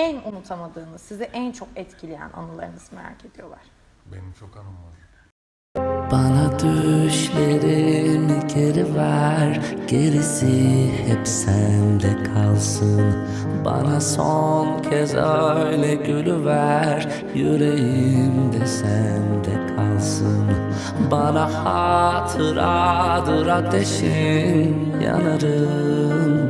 en unutamadığınız, sizi en çok etkileyen anılarınızı merak ediyorlar. Benim çok anım var. Bana düşlerimi geri ver Gerisi hep sende kalsın Bana son kez öyle gülüver Yüreğimde sende kalsın Bana hatıradır ateşin yanarım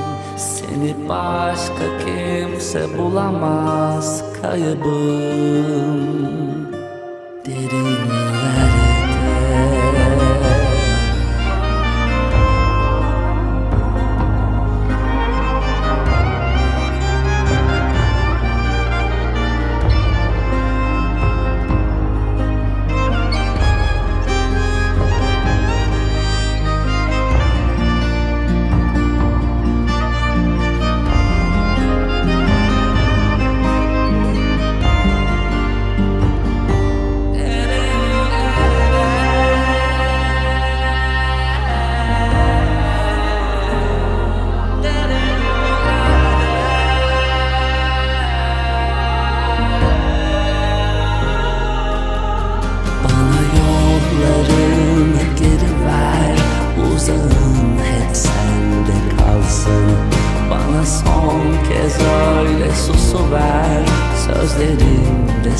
Seni başka kimse bulamaz kaybım susu ver Sözlerimde